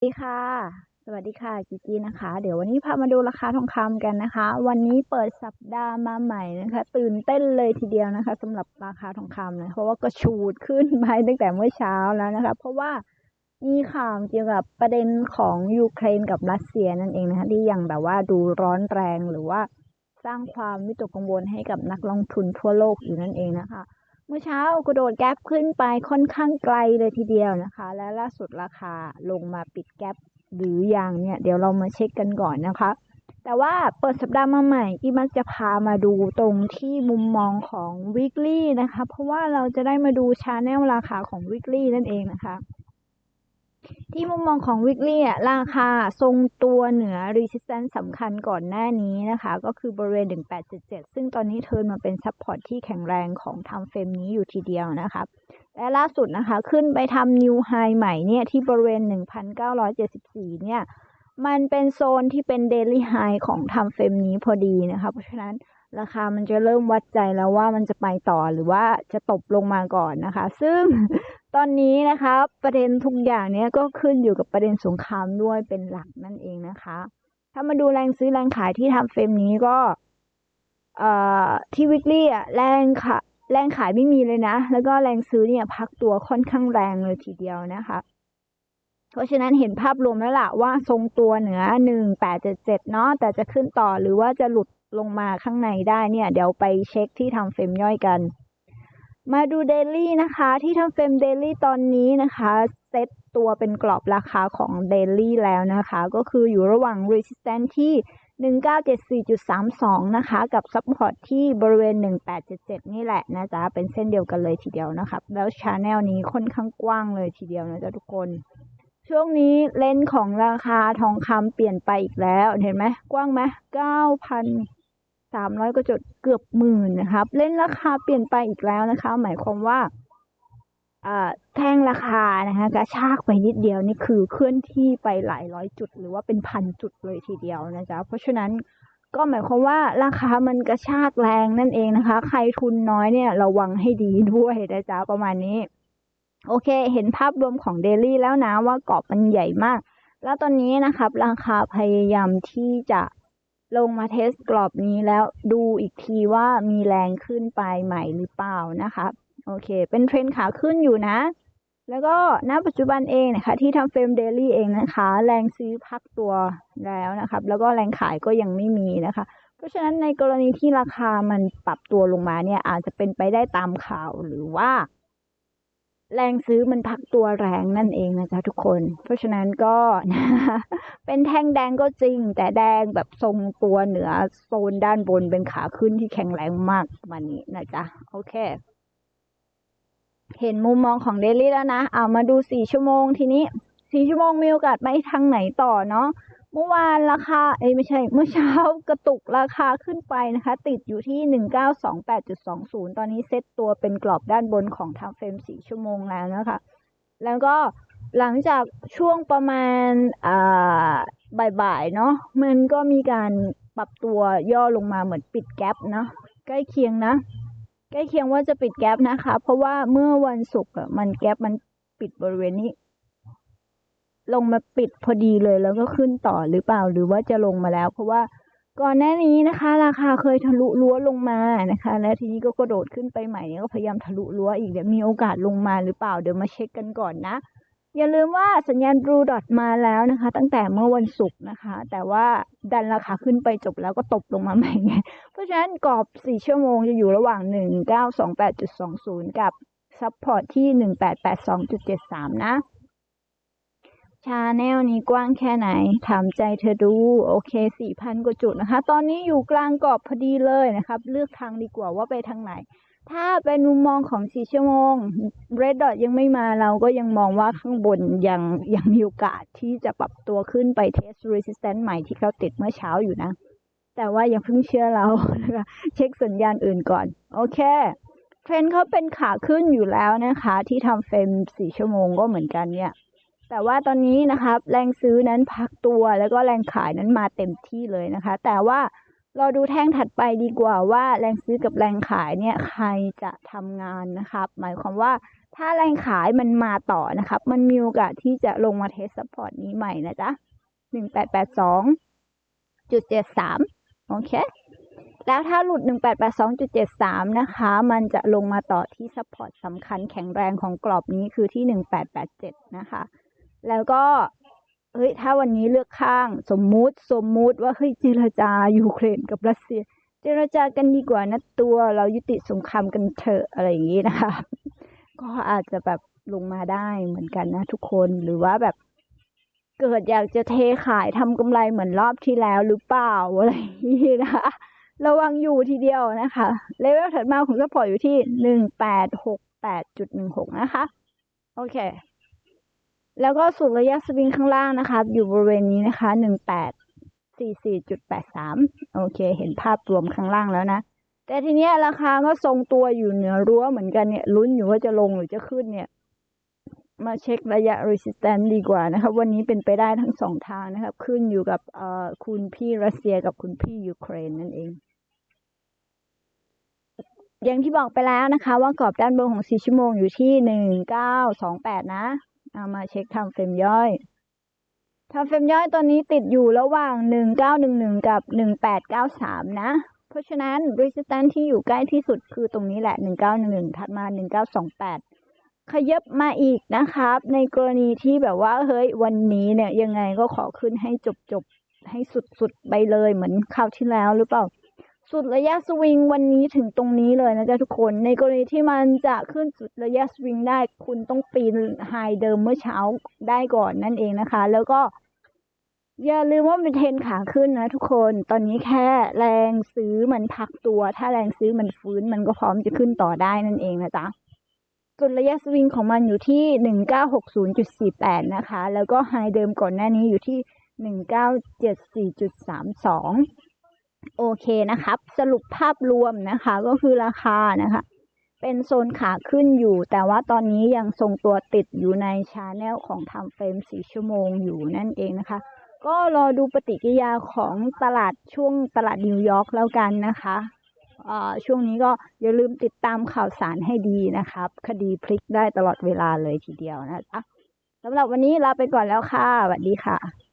สวัสดีค่ะ สวัสดีค่ะจีจีนะคะ เดี๋ยววันนี้พามาดูราคาทองคำกันนะคะ วันนี้เปิดสัปดาห์มาใหม่นะคะ ตื่นเต้นเลยทีเดียวนะคะสำหรับราคาทองคำนะเพราะว่ากระชูดขึ้นไปตั้งแต่เมื่อเช้าแล้วนะคะ เพราะว่ามีข่าวเกี่ยวกับประเด็นของยูเครนกับรัสเซียนั่นเองนะคะที่ยังแบบว่าดูร้อนแรงหรือว่าสร้างความวิตกกังวลให้กับนักลงทุนทั่วโลกอยู่นั่นเองนะคะ เมื่อเช้ากระโดดแก๊ปขึ้นไปค่อนข้างไกลเลยทีเดียวนะคะ และล่าสุดราคาลงมาปิดแก๊ปหรือยังเนี่ย เดี๋ยวเรามาเช็คกันก่อนนะคะ แต่ว่าเปิดสัปดาห์มาใหม่อีมักจะพามาดูตรงที่มุมมองของ weekly นะคะ เพราะว่าเราจะได้มาดูชาแนลราคาของ weekly นั่นเองนะคะ ที่มุมมองของ weekly อะราคาทรงตัวเหนือ resistance สำคัญก่อนหน้านี้นะคะ ก็คือบริเวณ 1877 ซึ่งตอนนี้เทิร์นมาเป็น support ที่แข็งแรงของ time frame นี้อยู่ทีเดียวนะคะและล่าสุดนะคะ ขึ้นไปทำ new high ใหม่เนี่ยที่บริเวณ 1,974 เนี่ย มันเป็นโซนที่เป็น daily high ของ time frame นี้พอดีนะคะ เพราะฉะนั้น ราคามันจะเริ่มวัดใจแล้วว่ามันจะไปต่อหรือว่าจะตบลงมาก่อนนะคะ ซึ่งตอนนี้นะคะประเด็นทุกอย่างเนี้ยก็ขึ้นอยู่กับประเด็นสงครามด้วยเป็นหลักนั่นเองนะคะ ถ้ามาดูแรงซื้อแรงขายที่ทำเฟรมนี้ก็เอ่อที่วิกฤตอะแรงค่ะแรงขายไม่มีเลยนะ แล้วก็แรงซื้อเนี่ยพักตัวค่อนข้างแรงเลยทีเดียวนะคะ เพราะฉะนั้นเห็นภาพรวมแล้วล่ะว่าทรงตัวเหนือหนึ่งแปดเจ็ดเจ็ดเนาะแต่จะขึ้นต่อหรือว่าจะหลุด ลงมาข้างในได้เนี่ย เดี๋ยวไปเช็คที่ทำเฟรมย่อยกัน มาดูเดลี่นะคะ ที่ทำเฟรมเดลี่ตอนนี้นะคะเซตตัวเป็นกรอบราคาของเดลี่แล้วนะคะ ก็คืออยู่ระหว่าง resistance ที่ 1974.32 นะคะ กับ support ที่บริเวณ 1877 นี่แหละนะจ๊ะ เป็นเส้นเดียวกันเลยทีเดียวนะคะ แล้วชาแนลนี้ค่อนข้างกว้างเลยทีเดียวนะจ๊ะทุกคน ช่วงนี้เลนของราคาทองคำเปลี่ยนไปอีกแล้ว เห็นไหม กว้างไหม9,000 สามร้อยก็จุดเกือบหมื่นนะครับ เล่นราคาเปลี่ยนไปอีกแล้วนะคะ หมายความว่าแท่งราคานะคะกระชากไปนิดเดียวนี่คือเคลื่อนที่ไปหลายร้อยจุด หรือว่าเป็นพันจุดเลยทีเดียวนะจ๊ะเพราะฉะนั้นก็หมายความว่าราคามันกระชากแรงนั่นเองนะคะ ใครทุนน้อยเนี่ยระวังให้ดีด้วยนะจ๊ะประมาณนี้ โอเค เห็นภาพรวมของเดลี่แล้วนะว่ากรอบมันใหญ่มาก แล้วตอนนี้นะครับ ราคาพยายามที่จะ ลงมาเทสกรอบนี้แล้วดูอีกทีว่ามีแรงขึ้นไปใหม่หรือเปล่านะคะโอเค เป็นเทรนขาขึ้นอยู่นะ แล้วก็ณปัจจุบันเองนะคะ ที่ทำเฟรมเดลี่เองนะคะ แรงซื้อพักตัวแล้วนะครับ แล้วก็แรงขายก็ยังไม่มีนะคะ เพราะฉะนั้นในกรณีที่ราคามันปรับตัวลงมาเนี่ยอาจจะเป็นไปได้ตามข่าวหรือว่า แรงซื้อมันพักตัวแรงนั่นเองนะจ๊ะทุกคน เพราะฉะนั้นก็นะเป็นแท่งแดงก็จริง แต่แดงแบบทรงตัวเหนือโซนด้านบนเป็นขาขึ้นที่แข็งแรงมากมานี้นะจ๊ะโอเค เห็นมุมมองของเดลี่แล้วนะเอามาดูสี่ชั่วโมงทีนี้สี่ชั่วโมงมีโอกาสไปทางไหนต่อเนาะ เมื่อวานราคาเอ้ไม่ใช่ เมื่อเช้ากระตุกราคาขึ้นไปนะคะ ติดอยู่ที่หนึ่งเก้าสองแปดจุดสองศูนย์ตอนนี้เซตตัวเป็นกรอบด้านบนของทางเฟรมสี่ชั่วโมงแล้วนะคะ แล้วก็หลังจากช่วงประมาณอ่าบ่ายๆเนาะมันก็มีการปรับตัวย่อลงมาเหมือนปิดแกลบนะใกล้เคียงนะ ใกล้เคียงว่าจะปิดแกลบนะคะ เพราะว่าเมื่อวันศุกร์มันแกลบมันปิดบริเวณนี้ ลงมาปิดพอดีเลยแล้วก็ขึ้นต่อหรือเปล่าหรือว่าจะลงมาแล้ว เพราะว่าก่อนหน้านี้นะคะ ราคาเคยทะลุรั้วลงมานะคะ แล้วทีนี้ก็กระโดดขึ้นไปใหม่ก็พยายามทะลุรั้วอีกเดี๋ยวมีโอกาสลงมาหรือเปล่าเดี๋ยวมาเช็คกันก่อนนะ อย่าลืมว่าสัญญาณบลูดอทมาแล้วนะคะ ตั้งแต่เมื่อวันศุกร์นะคะ แต่ว่าดันราคาขึ้นไปจบแล้วก็ตกลงมาใหม่ไงเพราะฉะนั้นกรอบ 4 ชั่วโมงจะอยู่ระหว่าง 1928.20 กับซัพพอร์ตที่ 1882.73 นะ ชาแนลนี้กว้างแค่ไหน ถามใจเธอดู โอเค4,000กว่าจุดนะคะ ตอนนี้อยู่กลางกรอบพอดีเลยนะครับ เลือกทางดีกว่าว่าไปทางไหน ถ้าเป็นมุมมองของ4ชั่วโมง Red Dot ยังไม่มาเราก็ยังมองว่าข้างบนยังยังมีโอกาสที่จะปรับตัวขึ้นไป test resistance ใหม่ที่เขาติดเมื่อเช้าอยู่นะ แต่ว่าย่าเพิ่งเชื่อเรานะคะเช็คสัญญาณอื่นก่อน โอเคเทรนเขาเป็นขาขึ้นอยู่แล้วนะคะ ที่ทำเฟรม4ชั่วโมงก็เหมือนกันเนี่ย แต่ว่าตอนนี้นะครับ แรงซื้อนั้นพักตัวแล้วก็แรงขายนั้นมาเต็มที่เลยนะคะ แต่ว่ารอดูแท่งถัดไปดีกว่าว่าแรงซื้อกับแรงขายเนี่ยใครจะทำงานนะครับ หมายความว่าถ้าแรงขายมันมาต่อนะครับ มันมีโอกาสที่จะลงมาเทสซัพพอร์ตนี้ใหม่นะจ๊ะหนึ่งแปดแปดสองจุดเจ็ดสามโอเค แล้วถ้าหลุด 1882.73 นะคะ มันจะลงมาต่อที่ซัพพอร์ตสำคัญแข็งแรงของกรอบนี้คือที่ 1887 นะคะ แล้วก็เฮ้ยถ้าวันนี้เลือกข้างสมมุติสมมุติว่าเฮ้ยเจรจายูเครนกับรัสเซีย เจรจากันดีกว่านะตัวเรายุติสงครามกันเถอะอะไรอย่างนี้นะคะ ก็อาจจะแบบลงมาได้เหมือนกันนะทุกคนหรือว่าแบบเกิดอยากจะเทขายทำกำไรเหมือนรอบที่แล้วหรือเปล่าอะไรอย่างนี้นะคะระวังอยู่ทีเดียวนะคะเลเวลถัดมาของซัพพอร์ตอยู่ที่หนึ่งแปดหกแปดจุดหนึ่งหกนะคะ โอเค แล้วก็สุดรระยะสวิงข้างล่างนะคะ อยู่บริเวณนี้นะคะหนึ่งแปดสี่สี่จุดแปดสามโอเค เห็นภาพรวมข้างล่างแล้วนะ แต่ทีเนี้ยราคาก็ทรงตัวอยู่เหนือรั้วเหมือนกันเนี่ยลุ้นอยู่ว่าจะลงหรือจะขึ้นเนี่ย มาเช็คระยะ resistance ดีกว่านะครับวันนี้เป็นไปได้ทั้งสองทางนะครับ ขึ้นอยู่กับคุณพี่รัสเซียกับคุณพี่ยูเครนนั่นเองอย่างที่บอกไปแล้วนะคะ ว่ากรอบด้านบนของ 4 ชั่วโมงอยู่ที่ 1928 นะ เอามาเช็คทำเฟรมย่อยทำเฟรมย่อยตอนนี้ติดอยู่ระหว่าง 1911 กับ 1893 นะ เพราะฉะนั้น resistance ที่อยู่ใกล้ที่สุดคือตรงนี้แหละ 1911 ถัดมา 1928 ขยับมาอีกนะครับ ในกรณีที่แบบว่า เฮ้ย วันนี้เนี่ย ยังไงก็ขอขึ้นให้จบจบให้สุดๆ ไปเลยเหมือนคราวที่แล้วหรือเปล่า สุดระยะสวิงวันนี้ถึงตรงนี้เลยนะจ๊ะทุกคน ในกรณีที่มันจะขึ้นสุดระยะสวิงได้ คุณต้องปีนไฮเดิมเมื่อเช้าได้ก่อนนั่นเองนะคะ แล้วก็ อย่าลืมว่าเป็นเทนขาขึ้นนะทุกคนตอนนี้แค่แรงซื้อมันพักตัว ถ้าแรงซื้อมันฟื้นมันก็พร้อมจะขึ้นต่อได้นั่นเองนะจ๊ะจุดระยะสวิงของมันอยู่ที่ 1960.48 นะคะ แล้วก็ไฮเดิมก่อนหน้านี้อยู่ที่ 1974.32 โอเคนะครับ สรุปภาพรวมนะคะก็คือราคานะคะ เป็นโซนขาขึ้นอยู่ แต่ว่าตอนนี้ยังทรงตัวติดอยู่ในชาแนลของทำเฟรม4ชั่วโมงอยู่นั่นเองนะคะ ก็รอดูปฏิกิริยาของตลาดช่วงตลาดนิวยอร์กแล้วกันนะคะเอ่อช่วงนี้ก็อย่าลืมติดตามข่าวสารให้ดีนะครับ คดีพลิกได้ตลอดเวลาเลยทีเดียวนะคะสำหรับวันนี้ลาไปก่อนแล้วค่ะสวัสดีค่ะ